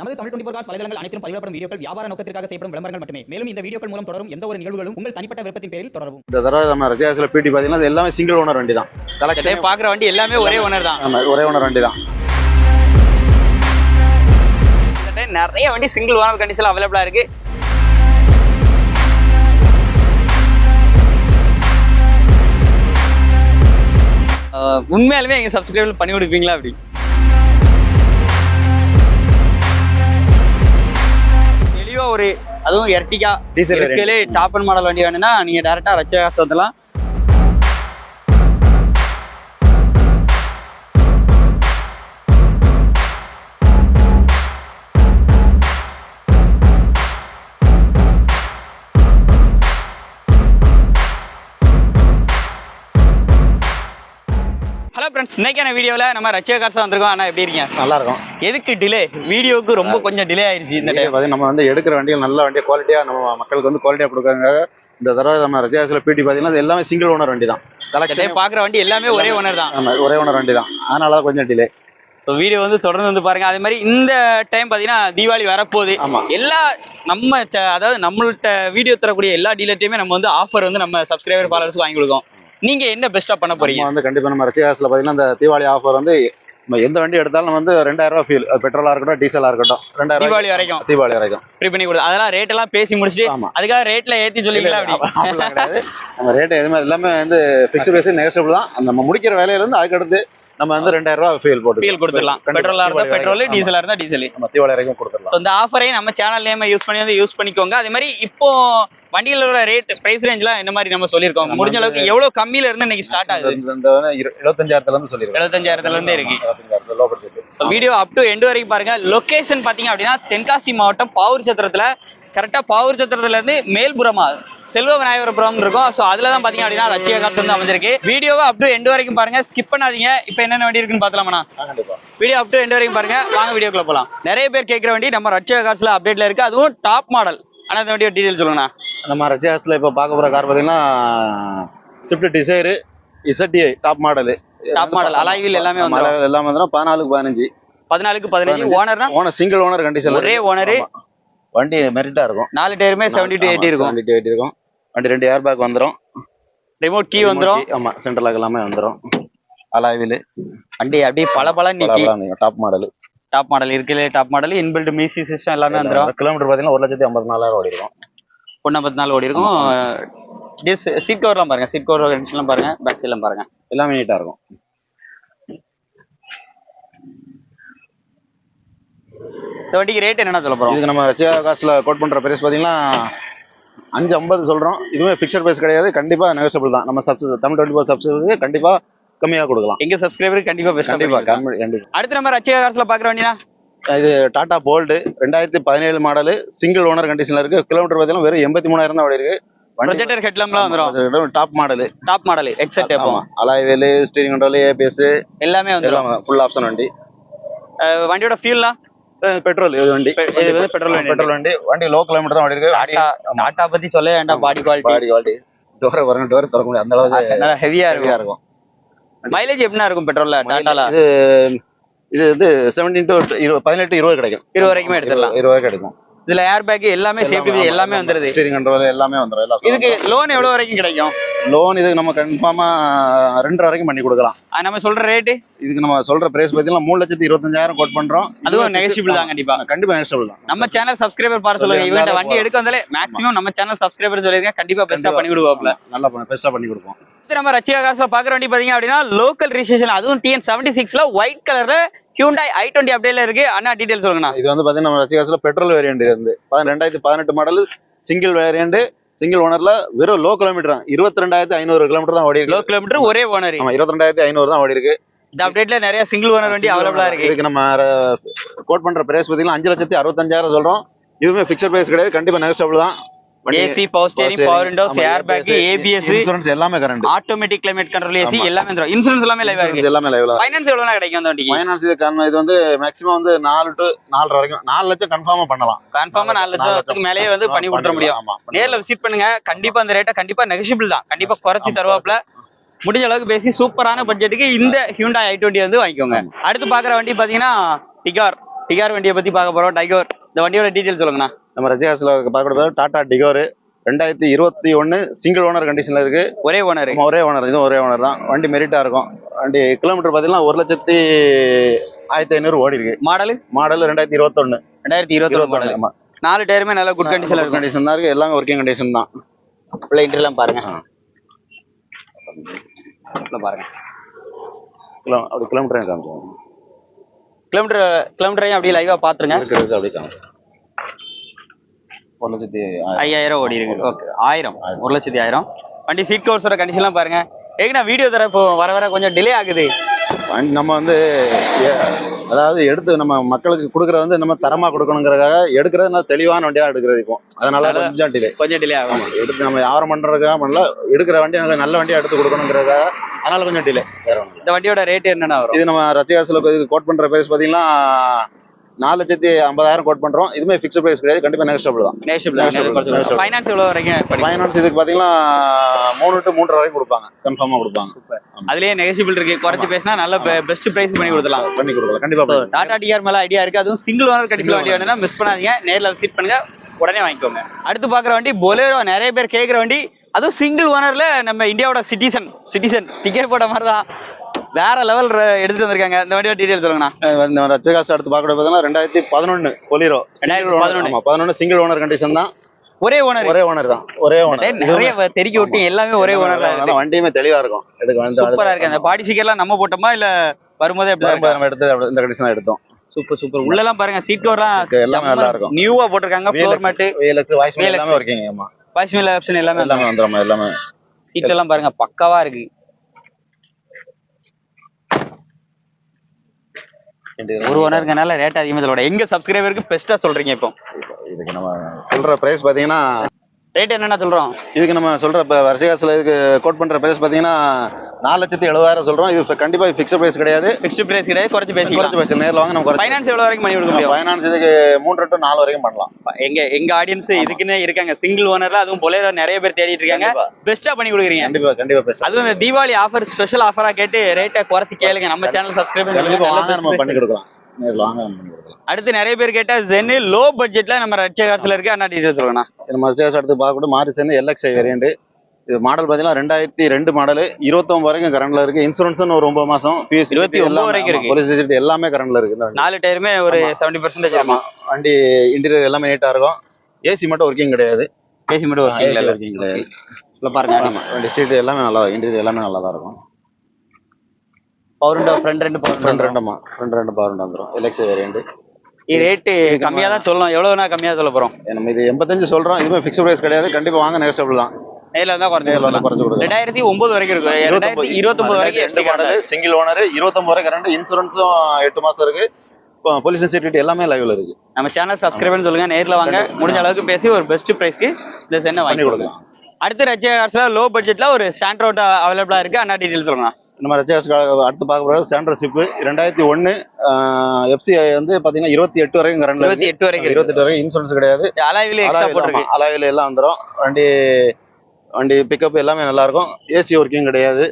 நமது Tamil twenty cos வலைதளங்கள் அனைத்தும் பதிவிடப்படும் வீடியோக்கள் வியாபார நோக்கத்திற்காக செய்யப்படும் விளம்பரங்கள் மட்டுமே. மேலும் இந்த வீடியோக்கள் மூலம் தொடரும் எந்த ஒரு நிகழ்வுகளும் உங்கள் தனிப்பட்ட விருப்பத்தின் பேரில் தொடரவும். இந்த தடவை நம்ம ரஜாசில் பிடி பார்த்தீங்கன்னா எல்லாமே சிங்கிள் ஓனர் வண்டி தான் கலெக்ஷன் பாக்குற வண்டி எல்லாமே ஒரே ஓனர் தான். ஆமா, ஒரே ஓனர் வண்டி தான் நிறைய வண்டி சிங்கிள் ஓனர் கண்டிஷன்ல அவைலபிளா இருக்கு. உண்மையாலுமே எங்க சப்ஸ்கிரைபர் பண்ணி கொடுப்பீங்களா அப்படி? ஒரு அதுவும் எர்டிகா. இருக்கலே டாப் அண்ட் மாடல் வண்டி வேணும்னா நீங்க டேரக்டா ரச்ச காசு வந்துடலாம் ஹலோ ஃப்ரெண்ட்ஸ் இன்னைக்கான வீடியோல நம்ம ரச்ச காசு வந்திருக்கோம். அண்ணா எப்படி இருக்கீங்க? நல்லா இருக்கும் எதுக்கு டிலே வீடியோவுக்கு ரொம்ப கொஞ்சம் டிலே ஆயிருச்சு இந்த டைம் பார்த்தீங்கன்னா நம்ம வந்து எடுக்கிற வண்டிகள் நல்ல வண்டியா குவாலிட்டியா நம்ம மக்களுக்கு வந்து குவாலிட்டியா கொடுக்காங்க. இந்த தடவை நம்ம ரஜாசில் பிடி பார்த்தீங்கன்னா எல்லாமே சிங்கிள் ஓனர் வண்டி தான் பாக்குற வண்டி எல்லாமே ஒரே ஓனர் தான். ஒரே ஓனர் வண்டி தான் அதனால தான் கொஞ்சம் டிலே ஸோ வீடியோ வந்து தொடர்ந்து வந்து பாருங்க. அதே மாதிரி இந்த டைம் பாத்தீங்கன்னா தீபாவளி வரப்போகுது. எல்லா நம்ம அதாவது நம்மள்ட்ட வீடியோ தரக்கூடிய எல்லா டீலர்ட்டையுமே நம்ம வந்து ஆஃபர் வந்து நம்ம சப்ஸ்கிரைபர் ஃபாலோவர்ஸ் வாங்கி கொடுக்கோம். நீங்க என்ன பெஸ்டா பண்ண போறீங்க? வந்து கண்டிப்பா நம்ம ரஜாசில் பார்த்தீங்கன்னா இந்த தீபாவளி ஆஃபர் வந்து நம்ம எந்த வண்டி எடுத்தாலும் வந்து ரெண்டாயிரம் ரூபாய் ஃபீல் பெட்ரோலா இருக்கட்டும் டீசலா இருக்கட்டும். ரெண்டாயிரம் தீபாவளி வரைக்கும். தீபாவளி வரைக்கும். ஃப்ரீ பண்ணி கொடுத்து அதெல்லாம் ரேட் எல்லாம் பேசி முடிச்சுட்டு அதுக்காக ரேட்ல ஏத்தி சொல்லிக்கலாம் கிடையாது. நம்ம ரேட் எதுவுமே எல்லாமே வந்து ஃபிக்ஸ்ட் ரேஸ் நெகோசியபிள் தான். நம்ம முடிக்கிற வேலையில இருந்து அதுக்கு அடுத்து நம்ம வந்து ரெண்டாயிரம் ரூபாய் ஃபீல் போட்டு ஃபீல் கொடுத்துடலாம். பெட்ரோலா இருந்தா பெட்ரோல் டீசலா இருந்தா டீசல் நம்ம தீபாவளி வரைக்கும் கொடுத்துடலாம். இந்த ஆஃபரையும் நம்ம சேனல் நேம் யூஸ் பண்ணி வந்து யூஸ் பண்ணிக்கோங்க. அதே மாதிரி இப்போ வண்டிகளோட ரேட் பிரைஸ் ரேஞ்ச்லாம் என்ன மாதிரி நம்ம சொல்லியிருக்கோம். முடிஞ்ச அளவுக்கு எவ்வளவு கம்மியில இருந்து இன்னைக்கு ஸ்டார்ட் ஆகுது? எழுபத்தஞ்சாயிரத்துல இருந்து சொல்லிருக்கோம் எழுபத்தஞ்சாயிரத்துல இருந்தே இருக்கு. வீடியோ அப் டு எண்டு வரைக்கும் பாருங்க. லொகேஷன் பாத்தீங்க அப்படின்னா தென்காசி மாவட்டம் பாவூர் சத்திரத்துல கரெக்டா பாவூர் சத்திரத்துல இருந்து மேல்புறமா செல்வ விநாயகபுரம் இருக்கும். ஸோ அதுல தான் பாத்தீங்க அப்படின்னா லட்சிய காசு வந்து அமைஞ்சிருக்கு. வீடியோவை அப் டு எண்டு வரைக்கும் பாருங்க. ஸ்கிப் பண்ணாதீங்க. இப்போ என்னென்ன வண்டி இருக்குன்னு பார்த்தலாமா ஆ, கண்டிப்பா. வீடியோ அப் டு எண்டு வரைக்கும் பாருங்க. வாங்க வீடியோக்குள்ள போலாம். நிறைய பேர் கேட்குற வண்டி நம்ம ரட்சக காசுல அப்டேட்ல இருக்கு. அதுவும் டாப் மாடல் ஆனா இந்த வண்டியோட டீடைல் சொல்லுங்கண்ணா. நம்ம ரஜாஸ்ல இப்ப பார்க்க போற கார் பாத்தீங்கன்னா Swift Dzire ZDI top model top model alloy wheel எல்லாமே வந்துரும். எல்லாமே வந்துடும் பதினாலுக்கு பதினஞ்சு. பதினாலுக்கு பதினஞ்சு. ஓனர்னா ஓனர் சிங்கிள் ஓனர் கண்டிஷன் ஒரே ஓனர் வண்டி மெரிட்டா இருக்கும். நாலு டயருமே செவன்டி டு எயிட்டி இருக்கும். செவன்டி டு எயிட்டி இருக்கும். வண்டி ரெண்டு ஏர் பேக் வந்துடும் ரிமோட் கீ வந்துரும். ஆமா சென்ட்ரல் லாக் எல்லாமே வந்துடும் அலாய்வில் வண்டி அப்படியே பல பல நிக்கி டாப் மாடல் டாப் மாடல் இருக்குல்ல top model inbuilt music system எல்லாமே வந்துரும். கிலோமீட்டர் பாத்தீங்கன்னா ஒரு லட்சத்தி ஐம்பத்தி நாலாயிரம் ஓடி இருக்கும் ஒன்று பத்து நாள் ஓடி இருக்கும் டிஸ் சீட் கவர்லாம் பாருங்க சீட் கவர் கண்டிஷன்லாம் பாருங்க பேக் சைட்லாம் பாருங்க. எல்லாமே நீட்டா இருக்கும். இந்த வண்டிக்கு ரேட் என்னென்ன சொல்ல போறோம்? இதுக்கு நம்ம ரச்சியா காசுல கோட் பண்ற பிரைஸ் பாத்தீங்கன்னா அஞ்சு ஐம்பது சொல்றோம். இதுவுமே ஃபிக்ஸட் பிரைஸ் கிடையாது. கண்டிப்பா நெகோசியபிள் தான். நம்ம subs Tamil twenty four subsidy கண்டிப்பா கம்மியா கொடுக்கலாம். எங்க சப்ஸ்கிரைபர் கண்டிப்பா பெஸ்ட் கண்டிப்பா கம்மி- கண்டிப்பா அடுத்து நம்ம ரச்சிகா கார்ஸ்ல பாக்குற வண்டினா இது டாடா போல்டு. ரெண்டாயிரத்தி பதினேழு மாடல். சிங்கிள் ஓனர் கண்டிஷன்ல இருக்கு. கிலோமீட்டர் பார்த்தீங்கன்னா வெறும் எண்பத்தி மூணாயிரம் தான் ஓடி இருக்கு. ப்ரொஜெக்டர் ஹெட்லாம்லாம் வந்துரும். டாப் மாடல் டாப் மாடல் எக்ஸெட் ஆமா. அலாய்வேலு ஸ்டீரிங் கண்ட்ரோல் ஏபிஎஸ் எல்லாமே வந்துரும். ஃபுல் ஆப்ஷன் வண்டி. வண்டியோட ஃபியூல்லாம் பெட்ரோல் இது வண்டி. இது வந்து வண்டி. பெட்ரோல் வண்டி. வண்டி. லோ கிலோமீட்டர் தான் ஓடி இருக்கு டாடா டாடா பத்தி சொல்ல வேண்டாம் பாடி குவாலிட்டி பாடி குவாலிட்டி டோரை பாருங்க டோரை திறக்க முடியாது. அந்த அளவுக்கு ஹெவியா ஹெவியா இருக்கும். மைலேஜ் எப்படின்னா இருக்கும் பெட்ரோல்ல டாட்டால இது இது வந்து செவன்டீன் டு இருபது பதினெட்டு இருபது கிடைக்கும். இருபது வரைக்குமே எடுத்துடலாம். இருபது கிடைக்கும். இதுல ஏர் பேக் எல்லாமே சேஃப்டி எல்லாமே வந்துருது. ஸ்டீரிங் கண்ட்ரோல் எல்லாமே வந்துடும் இதுக்கு லோன் எவ்வளவு வரைக்கும் கிடைக்கும்? லோன் இதுக்கு நம்ம கன்ஃபார்மா ரெண்டு வரைக்கும் பண்ணி கொடுக்கலாம். நம்ம சொல்ற ரேட்டு இதுக்கு நம்ம சொல்ற பிரைஸ் பார்த்தீங்கன்னா மூணு லட்சத்தி இருபத்தஞ்சாயிரம் கோட் பண்றோம். அதுவும் நெகசிபிள் தான் கண்டிப்பா. கண்டிப்பா நெகசிபிள் தான். நம்ம சேனல் சப்ஸ்கிரைபர் பார சொல்லுங்க. சொல்லி இவங்க வண்டி எடுக்க வந்தாலே மேக்ஸிமம் நம்ம சேனல் சப்ஸ்கிரைபர் சொல்லிருக்கேன் கண்டிப்பா பெஸ்டா. பண்ணி விடுவாப்ல நல்லா பெஸ்டா பண்ணி கொடுப்போம். நம்ம ரச்சிகா காசுல பாக்குற வண்டி பாத்தீங்க அப்படின்னா லோக்கல் ரிஜிஸ்ட்ரேஷன் அதுவும் டிஎன் செவன்டி சிக்ஸ்ல ஒயிட் கலர்ல ஹியூண்டாய் ஐ டுவெண்ட்டி அப்டேட்ல இருக்கு. அண்ணா டீடைல் சொல்லுங்கண்ணா. இது வந்து பாத்தீங்கன்னா நம்ம ரசிகாசில் பெட்ரோல் வேரியன்ட் இது வந்து. ரெண்டாயிரத்தி பதினெட்டு மாடல் சிங்கிள் வேரியன்ட் சிங்கிள் ஓனர்ல வெறும் லோ கிலோமீட்டர் இருபத்தி ரெண்டாயிரத்தி ஐநூறு கிலோமீட்டர் தான் ஓடி லோ கிலோமீட்டர் ஒரே ஓனர் ஆமா இருபத்தி ரெண்டாயிரத்தி ஐநூறு தான் ஓடி இருக்கு இந்த அப்டேட்ல நிறைய சிங்கிள் ஓனர் வண்டி அவைலபிளா இருக்கு. இதுக்கு நம்ம கோட் பண்ற பிரைஸ் பாத்தீங்கன்னா அஞ்சு லட்சத்தி அறுபத்தஞ்சாயிரம் சொல்றோம். இதுவுமே பிக்சர் பிரைஸ் கிடையாது. கண்டிப்பா நெகஸ்டபிள் தான். AC power steering power windows airbag ABS insurance எல்லாமே current automatic climate control AC. எல்லாமே வந்துரும். இன்சூரன்ஸ் எல்லாமே லைவா இருக்கு. எல்லாமே லைவ்ல ஃபைனான்ஸ் எவ்வளவு கிடைக்கும் அந்த வண்டிக்கு? ஃபைனான்ஸ் இது கன்- இது வந்து மேக்ஸிமம் வந்து நாலு டு நாலரை வரைக்கும். நாலு லட்சம் கன்ஃபார்மா பண்ணலாம். கன்ஃபார்மா நாலு லட்சத்துக்கு மேலேயே வந்து பண்ணி கொடுத்துட முடியும். ஆமா நேர்ல விசிட் பண்ணுங்க. கண்டிப்பா அந்த ரேட்டை கண்டிப்பா நெகஷிபிள் தான். கண்டிப்பா குறைச்சி. தருவாப்ல முடிஞ்ச அளவுக்கு பேசி சூப்பரான பட்ஜெட்டுக்கு இந்த ஹியூண்டாய் ஐ டுவெண்ட்டி வந்து வாங்கிக்கோங்க. அடுத்து பாக்குற வண்டி பாத்தீங்கன்னா டிகார் டிகார் வண்டியை பத்தி பார்க்க போறோம். டைகர் இந்த வண்டியோட டீடைல் சொல்லுங்கண்ணா. நம்ம ரஜிகாஸ்ல பார்க்கறது டாடா டிகோரு. ரெண்டாயிரத்தி இருபத்தி ஒன்று சிங்கிள் ஓனர் கண்டிஷன்ல இருக்கு. ஒரே ஓனர் ஒரே ஓனர் இதுவும் ஒரே ஓனர் தான். வண்டி மெரிட்டா இருக்கும். வண்டி கிலோமீட்டர் பார்த்தீங்கன்னா ஒரு லட்சத்தி ஆயிரத்தி ஐநூறு ஓடி இருக்கு மாடல் மாடல் ரெண்டாயிரத்தி இருபத்தொன்னு. ரெண்டாயிரத்தி இருபத்தி மாடல் ஆமா. நாலு டயருமே நல்ல குட் கண்டிஷன்ல இருக்கும். கண்டிஷன் தான் இருக்கு. எல்லாமே ஒர்க்கிங் கண்டிஷன் தான். உள்ள இன்டர்லாம் பாருங்க. உள்ள பாருங்க. கிலோ அப்படி கிலோமீட்டர் காமிச்சோம் கிலோமீட்டர் கிலோமீட்டரையும் அப்படியே லைவா பாத்துருங்க இருக்கிறது அப்படி காமிச்சோம் ஒரு லட்சத்தி. ஐயாயிரம் ஓடி இருக்கு. ஓகே ஆயிரம். ஒரு லட்சத்தி ஆயிரம். வண்டி சீட் கவர்ஸோட கண்டிஷன்லாம் பாருங்க. ஏங்கண்ணா வீடியோ தர இப்போ வர வர கொஞ்சம் டிலே ஆகுது? நம்ம வந்து அதாவது எடுத்து நம்ம மக்களுக்கு கொடுக்கறது வந்து நம்ம தரமா கொடுக்கணுங்கிறதுக்காக எடுக்கிறது நான் தெளிவான வண்டியா எடுக்கிறது இப்போ. அதனால கொஞ்சம் டிலே கொஞ்சம் டிலே ஆகும். எடுத்து நம்ம வியாபாரம் பண்றதுக்காக பண்ணல. எடுக்கிற வண்டி எனக்கு நல்ல வண்டியா எடுத்து கொடுக்கணுங்கிறதுக்காக அதனால கொஞ்சம் டிலே வேற. இந்த வண்டியோட ரேட் என்னென்ன வரும்? இது நம்ம ரச்சிகாசில் இதுக்கு கோட் பண்ற பிரைஸ் பாத்தீங்கன்னா நாலு லட்சத்தி ஐம்பதாயிரம் கோட் பண்றோம். இதுமே ஃபிக்ஸ்ட் பிரைஸ் கிடையாது. கண்டிப்பா நெகஸ்டபிள் தான். ஃபைனான்ஸ் எவ்வளவு வரைக்கும் ஃபைனான்ஸ் இதுக்கு பாத்தீங்கன்னா மூணு டு மூன்றரை வரைக்கும் கொடுப்பாங்க. கன்ஃபார்மா கொடுப்பாங்க. அதுலயே நெகசிபிள் இருக்கு. குறைச்சு பேசினா நல்ல பெஸ்ட் பிரைஸ் பண்ணி கொடுத்துலாம் பண்ணி கொடுக்கலாம். கண்டிப்பா டாடா டிஆர் மேல ஐடியா இருக்கு. அதுவும் சிங்கிள் ஓனர் கடைசியில் வண்டி வேணும்னா மிஸ் பண்ணாதீங்க. நேர்ல விசிட் பண்ணுங்க. உடனே வாங்கிக்கோங்க. அடுத்து பாக்குற வண்டி பொலேரோ நிறைய பேர் கேக்குற வண்டி. அதுவும் சிங்கிள் ஓனர்ல நம்ம இந்தியாவோட சிட்டிசன் சிட்டிசன் டிக்கெட் போட்ட மாதிரி தான் வேற லெவல் எடுத்துட்டு வந்திருக்காங்க. இந்த வண்டியோட டீடைல் சொல்லுங்கண்ணா. நம்ம ரச்சகாஸ் அடுத்து பார்க்கறது பார்த்தீங்கன்னா ரெண்டாயிரத்தி பதினொன்னு பொலிரோ 2011. ஆமா பதினொன்னு சிங்கிள் ஓனர் கண்டிஷன் தான். ஒரே ஓனர் ஒரே ஓனர் தான். ஒரே ஓனர் நிறைய தெருக்கி விட்டு எல்லாமே ஒரே ஓனர்ல இருக்கு. வண்டியுமே தெளிவா இருக்கும். எடுக்க சூப்பரா இருக்கு. அந்த பாடி ஸ்டிக்கர்லாம் நம்ம போட்டோமா இல்ல வரும்போதே எப்படி நம்ம எடுத்து இந்த கண்டிஷன் எடுத்தோம். சூப்பர் சூப்பர் உள்ளலாம் பாருங்க சீட் கவர்லாம் எல்லாமே நல்லா இருக்கும். நியூவா போட்டிருக்காங்க ஃப்ளோர் மேட் வாய்ஸ். எல்லாமே ஒர்க்கிங் ஆமா. வாஷ் மில் ஆப்ஷன் எல்லாமே எல்லாமே வந்துடும் எல்லாமே. சீட் எல்லாம் பாருங்க பக்காவா இருக்கு. ஒரு ஓனருங்கனால ரேட் அதிகமா சொல்லோட எங்க சப்ஸ்கிரைபருக்கு பெஸ்டா சொல்றீங்க இப்போ? இதுக்கு நம்ம சொல்ற பிரைஸ் பாத்தீங்கன்னா ரேட் என்னென்ன சொல்றோம்? இதுக்கு நம்ம சொல்ற இப்போ வருஷகாசில் இதுக்கு கோட் பண்ற பிரைஸ் பாத்தீங்கன்னா நாலு லட்சத்தி எழுபதாயிரம் சொல்றோம். இது fi- கண்டிப்பா ஃபிக்ஸ்ட் பிரைஸ் கிடையாது. ஃபிக்ஸ்ட் பிரைஸ் கிடையாது. குறைச்சு குறைச்சு பேசிக்கலாம். பேச நேரில் வாங்க நம்ம குறைச்சு ஃபைனான்ஸ் எவ்வளவு வரைக்கும் பண்ணி கொடுக்க முடியும்? ஃபைனான்ஸ் இதுக்கு மூன்று டு நாலு வரைக்கும் பண்ணலாம். எங்க எங்க ஆடியன்ஸ் இதுக்குன்னே இருக்காங்க. சிங்கிள் ஓனர்ல அதுவும் பொலேரோ நிறைய பேர் தேடிட்டு இருக்காங்க. கண்டிப்பா. பெஸ்டா பண்ணி கொடுக்குறீங்க. கண்டிப்பா கண்டிப்பா பேசலாம் அதுவும் இந்த தீபாவளி ஆஃபர் ஸ்பெஷல் ஆஃபரா கேட்டு ரேட்டை குறைச்சு கேளுங்க. நம்ம சேனல் சப்ஸ்கிரைப் நம்ம பண்ணி கொடுக்கலாம். நேரில் வாங்க நம்ம பண்ணி கொடுக்கலாம். அடுத்து நிறைய பேர் கேட்டா ஜென்னு லோ பட்ஜெட்ல நம்ம ரட்ச காசுல இருக்கு அண்ணா டீடைல் சொல்லுங்கண்ணா. இது மர்ச்சேஸ் எடுத்து பார்க்கக்கூட மாறிச்சு எல்எக்ஸ்ஐ வேரியண்ட் இது மாடல் பார்த்தீங்கன்னா ரெண்டாயிரத்தி ரெண்டு மாடல் இருபத்தொம்பது வரைக்கும் கரண்ட்ல இருக்கு. இன்சூரன்ஸ் ஒரு ஒன்பது மாசம் பிஎஸ் 29 வரைக்கும் இருக்கு. போலீஸ் எல்லாமே கரண்ட்ல இருக்கு. நாலு டயருமே ஒரு செவன்டி பர்சன்டேஜ் ஆமா. வண்டி இன்டீரியர் எல்லாமே நீட்டா இருக்கும். ஏசி மட்டும் ஒர்க்கிங் கிடையாது. பேசி மட்டும் AC ஒரு working கிடையாது. இல்ல பாருங்க ஆமா. வண்டி சீட் எல்லாமே நல்லா இன்டீரியர் எல்லாமே நல்லா தான் இருக்கும். பவர் ஃப்ரண்ட் ரெண்டு பவர் ஃப்ரண்ட் ரெண்டுமா ஃப்ரண்ட் ரெண்டு பவர் வந்துடும் எல்எக்ஸ்ஐ வேரியண்ட் ரேட்டு கம்மியா தான் சொல்லணும். எவ்வளவுனா கம்மியா சொல்ல போறோம். நம்ம இது எண்பத்தஞ்சு சொல்றோம். இதுவுமே ஃபிக்ஸ்ட் பிரைஸ் கிடையாது. கண்டிப்பா வாங்க நெகஸ்டபிள் தான். நேர்ல தான் குறைச்சு நேர்ல. குறைச்சு கொடுக்கலாம். ரெண்டாயிரத்தி ஒன்பது வரைக்கும் இருக்கு ரெண்டாயிரத்தி இருபத்தொன்பது வரைக்கும் ரெண்டு மாடல் காட்டுது. சிங்கிள் ஓனர் இருபத்தொன்பது வரை கரண்ட் இன்சூரன்ஸும் எட்டு மாசம் இருக்கு. போலீஸ் செக்யூரிட்டி எல்லாமே லைவ்ல இருக்கு. நம்ம சேனல் சப்ஸ்கிரைப் சொல்லுங்க. நேர்ல வாங்க. முடிஞ்ச அளவுக்கு பேசி ஒரு பெஸ்ட் பிரைஸ்க்கு இந்த சென்னை வாங்கி கொடுக்கலாம். அடுத்து கார்ஸ்ல லோ பட்ஜெட்ல ஒரு சாண்ட்ரோட் அவைலபிளா இருக்கு. அண்ணா டீடைல் சொல்லுங்க. நம்ம ரஜாஸ் அடுத்து பார்க்க போகிறது சாண்ட்ரோ சிப்பு ரெண்டாயிரத்தி ஒன்று எஃப்சி வந்து பார்த்தீங்கன்னா இருபத்தி எட்டு வரைக்கும் கரண்ட்ல இருபத்தி எட்டு வரைக்கும் இருபத்தி எட்டு வரைக்கும் இன்சூரன்ஸ் கிடையாது. அலாவில எல்லாம் வந்துடும் வண்டி வண்டி பிக்கப் எல்லாமே நல்லா இருக்கும். ஏசி ஒர்க்கிங் கிடையாது.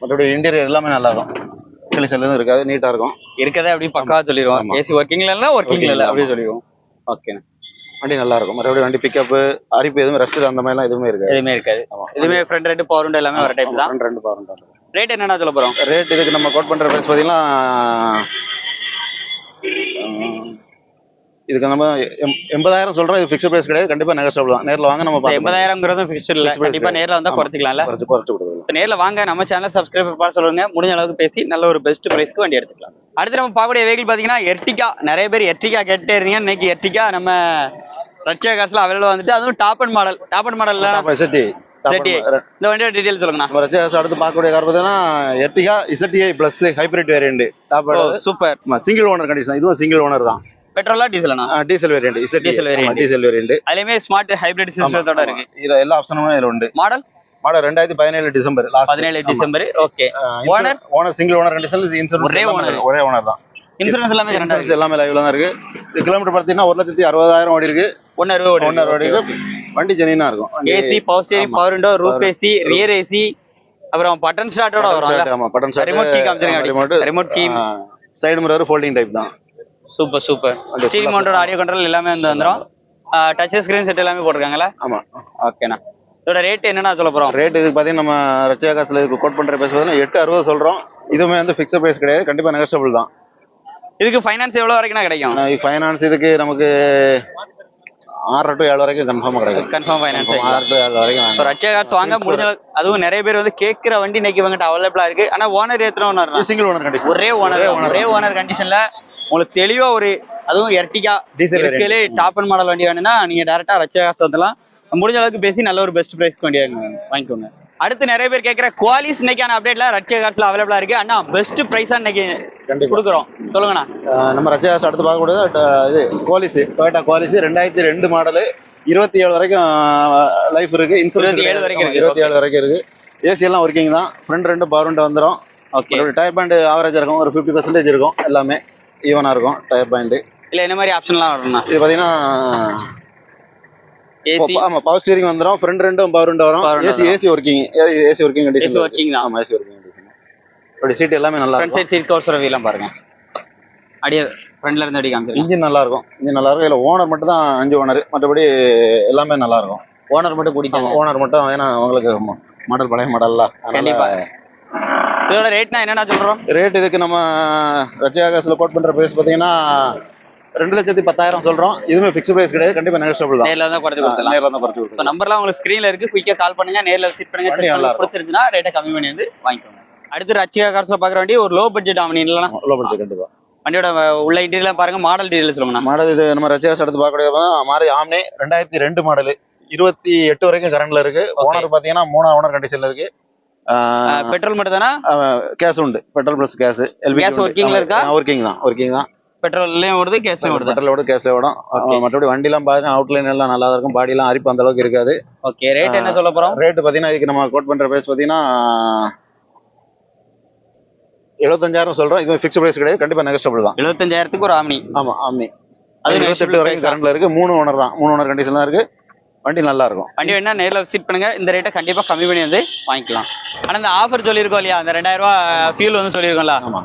மற்றபடி இன்டீரியர் எல்லாமே நல்லா இருக்கும். கிளிசல் எதுவும் இருக்காது நீட்டாக இருக்கும். இருக்கதே அப்படி பக்காவா சொல்லிடுவோம். ஏசி ஒர்க்கிங்ல இல்ல ஒர்க்கிங்ல இல்ல அப்படியே சொல்லிடுவோம். ஓகே வண்டி நல்லா இருக்கும். மற்றபடி வண்டி பிக்கப்பு அரிப்பு எதுவும் ரெஸ்ட் அந்த மாதிரிலாம் எதுவுமே இருக்காது. எதுவுமே இருக்காது. எதுவுமே ஃப்ரண்ட் ரெண்டு பவர் எல்லாமே வர டைப் தான். ரெண்டு பாருங்க ரேட் என்னன்னா சொல்ல போறோம்? ரேட் இதுக்கு நம்ம கோட் பண்ற பிரைஸ் பார்த்தீங்கன்னா ஆஹ், இதுக்கு நம்ம எண்பதாயிரம் சொல்றோம். இது ஃபிக்ஸ்ட் பிரைஸ் கிடையாது. கண்டிப்பா நெகஸ்டபிள் தான். நேர்ல வாங்க நம்ம பார்த்து எண்பதாயிரங்கிறதும் ஃபிக்ஸ்ட் இல்ல. கண்டிப்பா நேர்ல வந்தா. குறைச்சிக்கலாம்ல. குறைச்சு குறைச்சு கொடுக்கலாம் நேர்ல வாங்க. நம்ம சேனல் சப்ஸ்கிரைப் பண்ண சொல்லுங்க. முடிஞ்ச அளவுக்கு பேசி நல்ல ஒரு பெஸ்ட் பிரைஸ்க்கு வண்டி எடுத்துக்கலாம். அடுத்து நம்ம பார்க்கக்கூடிய வெஹிக்கிள் பாத்தீங்கன்னா எர்டிகா நிறைய பேர் எர்டிகா கேட்டே இருந்தீங்க. இன்னைக்கு எர்டிகா நம்ம ரட்சியா காசுல அவைலபிள் வந்துட்டு அதுவும் top end model top end Shetty இந்த வண்டியோட டீடைல் சொல்லுங்கண்ணா. அடுத்து பார்க்கக்கூடிய கார் பார்த்தீங்கன்னா Ertiga ZDI plus hybrid variant super single owner condition இதுவும் சிங்கிள் ஓனர் தான். பெட்ரோலா டீசலா டீசல் வேரியண்ட். டீசல் வேரியண்ட் அதுலயுமே ஸ்மார்ட் ஹைபிரிட் சிஸ்டத்தோட இருக்கு. இதுல எல்லா ஆப்ஷனுமே இதுல உண்டு. மாடல் மாடல் ரெண்டாயிரத்தி பதினேழு டிசம்பர் லாஸ்ட் பதினேழு December. Okay Owner? Owner single owner condition insurance ஒரே ஓனர் தான். இன்சூரன்ஸ் எல்லாமே இன்சூரன்ஸ் எல்லாமே லைவ்ல தான் இருக்கு. இது கிலோமீட்டர் பார்த்தீங்கன்னா ஒரு லட்சத்தி அறுபதாயிரம் ஓடி இருக்கு. ஒன்னு அறுபது ஓடி இருக்கு வண்டி ஜெனினா இருக்கும். AC power steering. Power window roof AC rear AC அப்புறம் பட்டன் ஸ்டார்ட்டோட வரும் ஆமா. பட்டன் ஸ்டார்ட் Remote key காமிச்சிருங்க. Remote. Key. Side mirror folding type தான். சூப்பர் சூப்பர் ஸ்டீரிங் மவுண்டோட ஆடியோ கண்ட்ரோல் எல்லாமே வந்து வந்துடும் டச் ஸ்கிரீன் செட் எல்லாமே போட்டிருக்காங்களா ஆமா. ஓகேண்ணா இதோட ரேட் என்னண்ணா சொல்ல போறோம்? ரேட் இதுக்கு பார்த்தீங்கன்னா நம்ம ரச்சியா காசுல இதுக்கு கோட் பண்ற பார்த்தீங்கன்னா எட்டு அறுபது சொல்றோம். இதுவுமே வந்து ஃபிக்ஸட் பிரைஸ் கிடையாது. கண்டிப்பா நெகஸ்டபிள் தான். இதுக்கு ஃபைனான்ஸ் எவ்வளவு வரைக்கும் கிடைக்கும்? ஃபைனான்ஸ் இதுக்கு நமக்கு ஆறரை டு ஏழு வரைக்கும் கன்ஃபார்மா கிடைக்கும். கன்ஃபார்ம் ஃபைனான்ஸ் ஆறு டு ஏழு வரைக்கும் ஸோ. ரச்சா கார்ஸ் வாங்க முடிஞ்ச அதுவும் நிறைய பேர் வந்து கேட்கிற வண்டி இன்னைக்கு இவங்கிட்ட அவைலபிளா இருக்கு. ஆனா ஓனர் ஏத்துன ஓனர் சிங்கிள் ஓனர் கண்டிஷன் ஒரே ஓனர் ஒரே ஓனர் கண்டிஷன்ல உங்களுக்கு தெளிவா ஒரு அதுவும் எர்டிகா இருக்கலே டாப் அண்ட் மாடல் வண்டி வேணும்னா நீங்க டேரக்டா ரச்சா காசு வந்துலாம் முடிஞ்ச அளவுக்கு பேசி நல்ல ஒரு பெஸ்ட் பிரைஸ் வண்டி வாங்க- வாங்கிக்கோங்க. அடுத்து நிறைய பேர் கேட்கிற குவாலிஸ் இன்னைக்கான அப்டேட்ல ரச்சா காசுல அவைலபிளா இருக்கு. அண்ணா பெஸ்ட் பிரைஸா இன்னைக்கு கொடுக்குறோம். சொல்லுங்கண்ணா. நம்ம ரச்சியா காசு அடுத்து பார்க்கக்கூடியது இது குவாலிசி டொயோட்டா குவாலிசி ரெண்டாயிரத்தி ரெண்டு மாடலு இருபத்தி ஏழு வரைக்கும் லைஃப் இருக்கு. இன்சூரன்ஸ் 27 வரைக்கும் இருக்கு. இருபத்தி ஏழு வரைக்கும் இருக்கு. ஏசி எல்லாம் ஒர்க்கிங் தான். ஃப்ரண்ட் ரெண்டு பவர் வந்துடும் ஓகே டயர் பேண்ட் ஆவரேஜ் இருக்கும். ஒரு ஃபிஃப்டி பர்சன்டேஜ் இருக்கும். எல்லாமே ஈவனா இருக்கும் டயர் பேண்ட் இல்ல என்ன மாதிரி ஆப்ஷன்லாம் வரும்ண்ணா? இது பாத்தீங்கன்னா ஏசி ஆமா பவர் ஸ்டீரிங் வந்துடும் ஃப்ரண்ட் ரெண்டும் பவர் ரெண்டு வரும். AC AC working AC working AC working தான். ஆமா ஏசி ஒர்க்கிங் கண்டிஷன் அப்படி சீட் எல்லாமே நல்லா ஃப்ரண்ட் சைடு சீட் கவர்ஸ் வீலாம் பாருங்க. அப்படியே ஃப்ரண்ட்ல இருந்து அடி காமிச்சிருக்கேன் இன்ஜின் நல்லா இருக்கும். இன்ஜின் நல்லா இருக்கும். இதுல ஓனர் மட்டும் தான் அஞ்சு ஓனர் மற்றபடி எல்லாமே நல்லா இருக்கும். ஓனர் மட்டும் கூட்டிட்டாங்க ஓனர் மட்டும் ஏன்னா அவங்களுக்கு மாடல் பழைய மாடல்ல கண்டிப்பா. இதோட ரேட்னா என்னண்ணா சொல்றோம்? ரேட் இதுக்கு நம்ம ரஜியாகாசில் கோட் பண்ற பிரைஸ் பாத்தீங்கன்னா ரெண்டு லட்சத்தி பத்தாயிரம் சொல்றோம். இதுவுமே ஃபிக்ஸ் பிரைஸ் கிடையாது. கண்டிப்பா நெகஸ்டபிள் தான். நேர்ல தான் குறைச்சு கொடுத்துலாம் நேரில் தான் குறைச்சி இப்போ கொடுத்துருவோம் நம்பர்லாம் உங்களுக்கு ஸ்க்ரீன்ல இருக்கு. குயிக்கா கால் பண்ணுங்க. நேர்ல விசிட் பண்ணுங்க. பிடிச்சிருந்துச்சுன்னா ரேட்டை கம்மி பண்ணி வந்து வாங்கிக்கோங்க. அடுத்து ரச்சிகா கார்ஸ்ல பாக்குற வண்டி ஒரு லோ பட்ஜெட் ஆமணி இல்லைனா லோ பட்ஜெட் கண்டிப்பா. வண்டியோட உள்ள இன்டீரியர் பாருங்க. மாடல் டீடைல் சொல்லுங்கண்ணா. மாடல் இது நம்ம ரஜியாஸ் எடுத்து பார்க்கக்கூடிய மாறி ஆம்னே. ரெண்டாயிரத்தி ரெண்டு மாடல் இருபத்தி எட்டு வரைக்கும் கரண்ட்ல இருக்கு. ஓனர் பாத்தீங்கன்னா மூணா ஓனர் கண்டிஷன்ல இருக்கு. பெட்ரோல் மட்டும் தானா? கேஸ் உண்டு. Petrol plus gas LPG Gas working ல இருக்கா? ஒர்க்கிங் தான். ஒர்க்கிங் தான். பெட்ரோல்லயும் ஓடுது கேஸ்லயும் ஓடுது. பெட்ரோலோட கேஸ்ல ஓடும். Okay. மற்றபடி வண்டிலாம் பாருங்க அவுட்லைன் எல்லாம் நல்லா இருக்கும். பாடி எல்லாம் அரிப்பு அந்த அளவுக்கு இருக்காது. ஓகே ரேட் என்ன சொல்ல போறோம்? ரேட் பாத்தீங்கன்னா இதுக்கு நம்ம கோட் பண்ற பிரைஸ் பாத்தீங்கன்னா எழுபத்தஞ்சாயிரம் சொல்றோம். இது ஃபிக்ஸ் பிரைஸ் கிடையாது கண்டிப்பா நெகஸ்டபிள் தான். எழுபத்தஞ்சாயிரத்துக்கு ஒரு ஆமணி ஆமா ஆமி அது இருபத்தெட்டு வரைக்கும்? கரண்ட்ல இருக்கு. மூணு ஓனர் தான். மூணு ஓனர் கண்டிஷன் தான் இருக்கு. வண்டி நல்லா இருக்கும். வண்டி வேணா நேர்ல விசிட் பண்ணுங்க. இந்த ரேட்டை கண்டிப்பா கம்மி பண்ணி வந்து வாங்கிக்கலாம். ஆனா இந்த ஆஃபர் சொல்லியிருக்கோம் இல்லையா? அந்த ரெண்டாயிரம் ரூபாய் ஃபியூல் வந்து சொல்லியிருக்கோம்ல? ஆமா.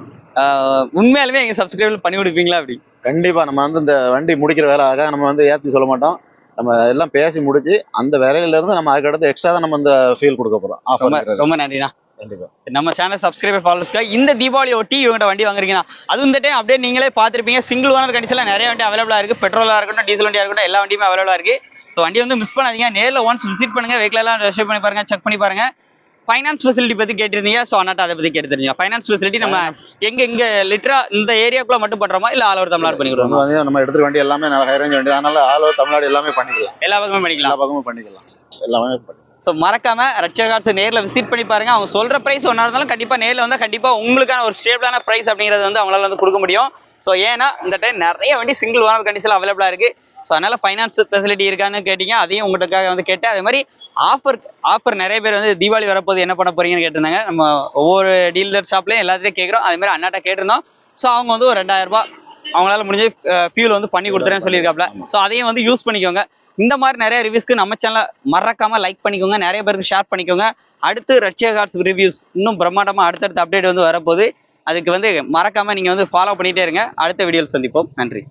உண்மையாலுமே எங்க சப்ஸ்கிரைபர் பண்ணி கொடுப்பீங்களா அப்படி? கண்டிப்பா நம்ம வந்து இந்த வண்டி முடிக்கிற வேலை ஆக நம்ம வந்து ஏத்தி சொல்ல மாட்டோம். நம்ம எல்லாம் பேசி முடிச்சு அந்த வேலையில இருந்து நம்ம அதுக்கு அடுத்து எக்ஸ்ட்ரா தான் நம்ம இந்த ஃபீல் கொடுக்க போறோம். ரொம்ப நன்றிண்ணா. நம்ம சேனல் சப்ஸ்கிரைபர் ஃபாலோஸ்க்காக இந்த தீபாவளி ஒட்டி இவங்க வண்டி வாங்குறீங்கன்னா அது இந்த டைம் அப்படியே நீங்களே பார்த்துருப்பீங்க. சிங்கிள் ஓனர் கண்டிஷன்ல நிறைய வண்டி அவைலபிளா இருக்கு. பெட்ரோலா இருக்கட்டும் டீசல் வண்டியா இருக்கட்டும் எல்லா வண்டியுமே அவைலபிளா இருக்கு. ஸோ வண்டி வந்து மிஸ் பண்ணாதீங்க. நேரில் ஒன்ஸ் விசிட் பண்ணுங்க. வெஹிக்கிள் எல்லாம் ரெஜிஸ்டர் பண்ணி பாருங்க செக் பண்ணி பாருங்க. ஃபைனான்ஸ் ஃபெசிலிட்டி பத்தி கேட்டிருந்தீங்க ஸோ அண்ணாட்ட அதை பத்தி கேட்டு தெரிஞ்சுங்க ஃபைனான்ஸ் ஃபெசிலிட்டி நம்ம எங்க இங்க லிட்டரா இந்த ஏரியாக்குள்ள மட்டும் பண்றோமா இல்ல ஆல் ஓவர் தமிழ்நாடு பண்ணி வந்து கொடுக்கணுமா வந்து நம்ம எடுத்துக்க வண்டி எல்லாமே நல்ல ஹை ரேஞ்ச் வண்டி அதனால ஆல் ஓவர் தமிழ்நாடு எல்லாமே பண்ணிக்கலாம். எல்லா பக்கமும் எல்லா பண்ணிக்கலாம் பக்கமும் பண்ணிக்கலாம். எல்லாமே. ஸோ மறக்காம ரட்சா கார்ஸ் நேர்ல விசிட் பண்ணி பாருங்க. அவங்க சொல்ற பிரைஸ் ஒன்றா இருந்தாலும் கண்டிப்பா நேர்ல வந்தா கண்டிப்பா உங்களுக்கான ஒரு ஸ்டேபிளான பிரைஸ் அப்படிங்கிறது வந்து அவங்களால வந்து கொடுக்க முடியும். ஸோ ஏன்னா இந்த டைம் நிறைய வண்டி சிங்கிள் ஓனர் கண்டிஷன் அவைலபிளா இருக்கு. ஸோ அதனால ஃபைனான்ஸ் ஃபெசிலிட்டி இருக்கான்னு கேட்டீங்க அதையும் உங்களுக்காக வந்து கேட்டேன். அதே மாதிரி ஆஃபர் ஆஃபர் நிறைய பேர் வந்து தீபாவளி வரப்போது என்ன பண்ண போறீங்கன்னு கேட்டிருந்தாங்க. நம்ம ஒவ்வொரு டீலர் ஷாப்லயும் எல்லாத்தையும் கேட்குறோம் அதே மாதிரி அண்ணாட்ட கேட்டிருந்தோம். ஸோ அவங்க வந்து ஒரு ரெண்டாயிரம் ரூபாய் அவங்களால முடிஞ்ச ஃபியூல் வந்து பண்ணி கொடுத்துறேன்னு சொல்லியிருக்காப்ல. ஸோ அதையும் வந்து யூஸ் பண்ணிக்கோங்க. இந்த மாதிரி நிறைய ரிவ்யூஸ்க்கு நம்ம சேனலை மறக்காம லைக் பண்ணிக்கோங்க. நிறைய பேருக்கு ஷேர் பண்ணிக்கோங்க. அடுத்து ரட்சிய கார்ட்ஸ் ரிவ்யூஸ் இன்னும் பிரம்மாண்டமா அடுத்தடுத்த அப்டேட் வந்து வரப்போகுது. அதுக்கு வந்து மறக்காம நீங்க வந்து ஃபாலோ பண்ணிட்டே இருங்க. அடுத்த வீடியோவில் சந்திப்போம். நன்றி.